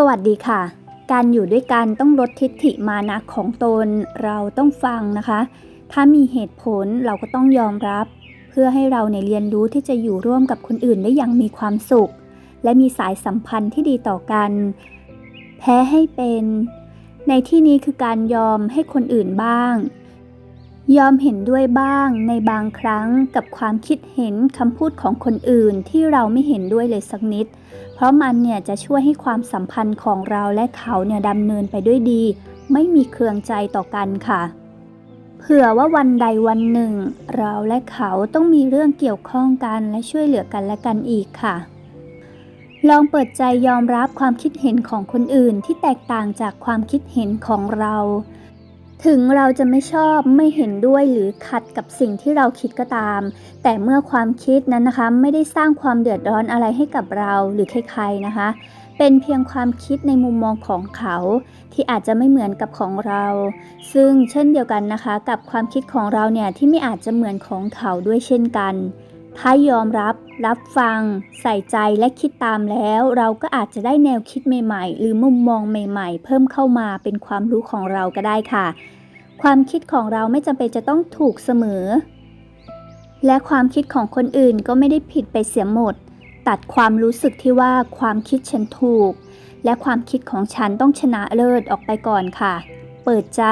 สวัสดีค่ะ การอยู่ด้วยกันต้องลดทิฏฐิมานะของตน เราต้องฟังนะคะ ถ้ามีเหตุผลเราก็ต้องยอมรับ เพื่อให้เราเนี่ยเรียนรู้ที่จะอยู่ร่วมกับคนอื่นได้อย่างมีความสุข และมีสายสัมพันธ์ที่ดีต่อกัน แพ้ให้เป็น ในที่นี้คือการยอมให้คนอื่นบ้าง ยอมเห็นด้วยบ้างในบางครั้งกับความคิดเห็นคำพูดของคนอื่นที่เราไม่เห็นด้วยเลยสักนิด เพราะมันเนี่ยจะช่วยให้ความสัมพันธ์ของเราและเขาเนี่ยดำเนินไปด้วยดี ไม่มีเครืองใจต่อกันค่ะ เผื่อว่าวันใดวันหนึ่ง เราและเขาต้องมีเรื่องเกี่ยวข้องกันและช่วยเหลือกันและกันอีกค่ะ ลองเปิดใจยอมรับความคิดเห็นของคนอื่นที่แตกต่างจากความคิดเห็นของเรา ถึงเราจะไม่ชอบไม่เห็นด้วยหรือขัดกับสิ่งที่เราคิดก็ตาม แต่เมื่อความคิดนั้นนะคะไม่ได้สร้างความเดือดร้อนอะไรให้กับเราหรือใครๆนะคะ เป็นเพียงความคิดในมุมมองของเขา ที่อาจจะไม่เหมือนกับของเรา ซึ่งเช่นเดียวกันนะคะ กับความคิดของเราเนี่ยที่ไม่อาจจะเหมือนของเขาด้วยเช่นกัน ถ้ายอมรับ รับฟัง ใส่ใจและคิดตามแล้ว เราก็อาจจะได้แนวคิดใหม่ ๆ หรือมุมมองใหม่ ๆ เพิ่มเข้ามาเป็นความรู้ของเราก็ได้ค่ะ ความคิดของเราไม่จำเป็นจะต้องถูกเสมอ และความคิดของคนอื่นก็ไม่ได้ผิดไปเสียหมด ตัดความรู้สึกที่ว่าความคิดฉันถูก และความคิดของฉันต้องชนะเลิศออกไปก่อนค่ะ เปิดใจ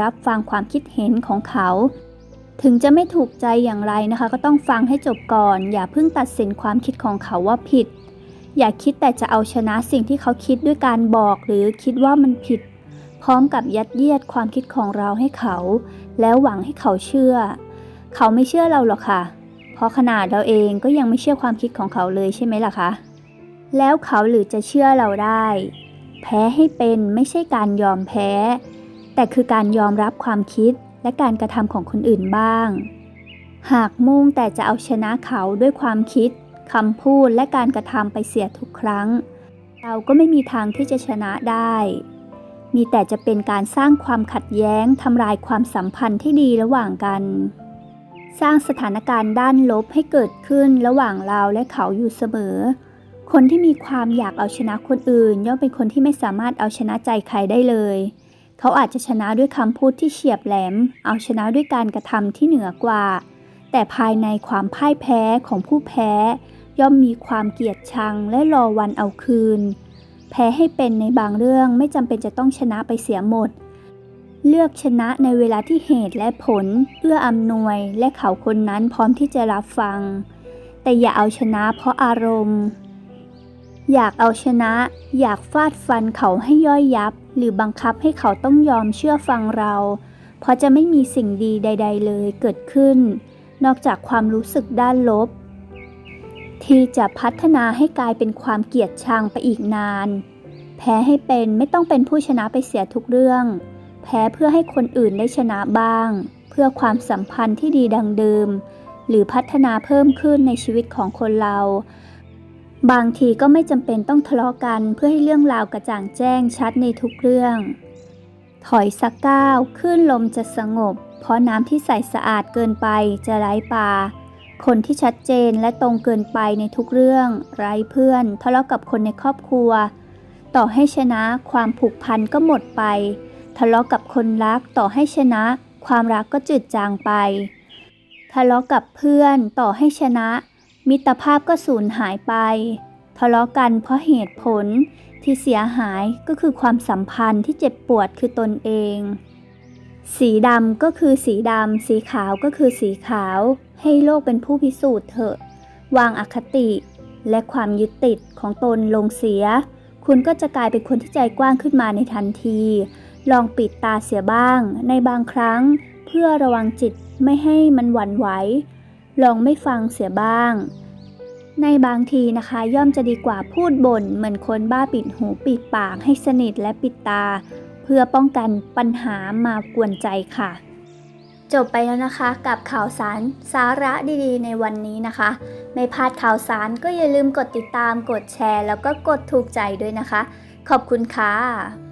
รับฟังความคิดเห็นของเขา ถึงจะไม่ถูกใจอย่างไรนะคะ ก็ต้องฟังให้จบก่อน อย่าเพิ่งตัดสินความคิดของเขาว่าผิด อย่าคิดแต่จะเอาชนะสิ่งที่เขาคิดด้วยการบอกหรือคิดว่ามันผิด พร้อมกับยัดเยียดความคิดของเราให้เขา แล้วหวังให้เขาเชื่อ เขาไม่เชื่อเราหรอกค่ะ เพราะขนาดเราเองก็ยังไม่เชื่อความคิดของเขาเลยใช่ไหมล่ะคะแล้วเขาหรือจะเชื่อเราได้ แพ้ให้เป็นไม่ใช่การยอมแพ้ แต่คือการยอมรับความคิด และการกระทำของคนอื่นบ้าง หากมุ่งแต่จะเอาชนะเขาด้วยความคิดคำพูดและการกระทำไปเสียทุกครั้ง เราก็ไม่มีทางที่จะชนะได้ มีแต่จะเป็นการสร้างความขัดแย้งทำลายความสัมพันธ์ที่ดีระหว่างกัน สร้างสถานการณ์ด้านลบให้เกิดขึ้นระหว่างเราและเขาอยู่เสมอ คนที่มีความอยากเอาชนะคนอื่น ย่อมเป็นคนที่ไม่สามารถเอาชนะใจใครได้เลย เขาอาจจะชนะด้วยคำพูดที่เฉียบแหลม เอาชนะด้วยการกระทำที่เหนือกว่า แต่ภายในความพ่ายแพ้ของผู้แพ้ ย่อมมีความเกลียดชังและรอวันเอาคืน แพ้ให้เป็นในบางเรื่องไม่จำเป็นจะต้องชนะไปเสียหมด เลือกชนะในเวลาที่เหตุและผล เอื้ออำนวยและเขาคนนั้นพร้อมที่จะรับฟัง แต่อย่าเอาชนะเพราะอารมณ์ อยากเอาชนะ อยากฟาดฟันเขาให้ย่อยยับ หรือบังคับให้เขาต้องยอมเชื่อฟังเรา เพราะจะไม่มีสิ่งดีใด ๆ เลยเกิดขึ้น นอกจากความรู้สึกด้านลบ ที่จะพัฒนาให้กลายเป็นความเกลียดชังไปอีกนาน แพ้ให้เป็นไม่ต้องเป็นผู้ชนะไปเสียทุกเรื่อง แพ้เพื่อให้คนอื่นได้ชนะบ้าง เพื่อความสัมพันธ์ที่ดีดังเดิม หรือพัฒนาเพิ่มขึ้นในชีวิตของคนเรา บางทีก็ไม่จำเป็นต้องทะเลาะกันเพื่อให้เรื่องราวกระจ่างแจ้งชัดในทุกเรื่อง ถอยสักก้าวคลื่นลมจะสงบ เพราะน้ำที่ใสสะอาดเกินไปจะไร้ปลาคนที่ชัดเจนและตรงเกินไปในทุกเรื่อง ไร้เพื่อน ทะเลาะกับคนในครอบครัว ต่อให้ชนะความผูกพันก็หมดไป ทะเลาะกับคนรักต่อให้ชนะ ความรักก็จืดจางไป ทะเลาะกับเพื่อนต่อให้ชนะ มิตรภาพก็สูญหายไป ทะเลาะกันเพราะเหตุผลที่เสียหายก็คือความสัมพันธ์ที่เจ็บปวดคือตนเอง สีดำก็คือสีดำ สีขาวก็คือสีขาว ให้โลกเป็นผู้พิสูจน์เถอะ วางอคติและความยึดติดของตนลงเสีย คุณก็จะกลายเป็นคนที่ใจกว้างขึ้นมาในทันที ลองปิดตาเสียบ้าง ในบางครั้ง เพื่อระวังจิตไม่ให้มันหวั่นไหว ลองไม่ฟังเสียบ้าง ในบางทีนะคะย่อมจะดีกว่าพูดบ่นเหมือนคนบ้าปิดหูปิดปากให้สนิทและปิดตา เพื่อป้องกันปัญหามากวนใจค่ะ จบไปแล้วนะคะกับข่าวสารสาระดีๆ ในวันนี้นะคะ ไม่พลาดข่าวสารก็อย่าลืมกดติดตามกดแชร์ แล้วก็กดถูกใจด้วยนะคะ ขอบคุณค่ะ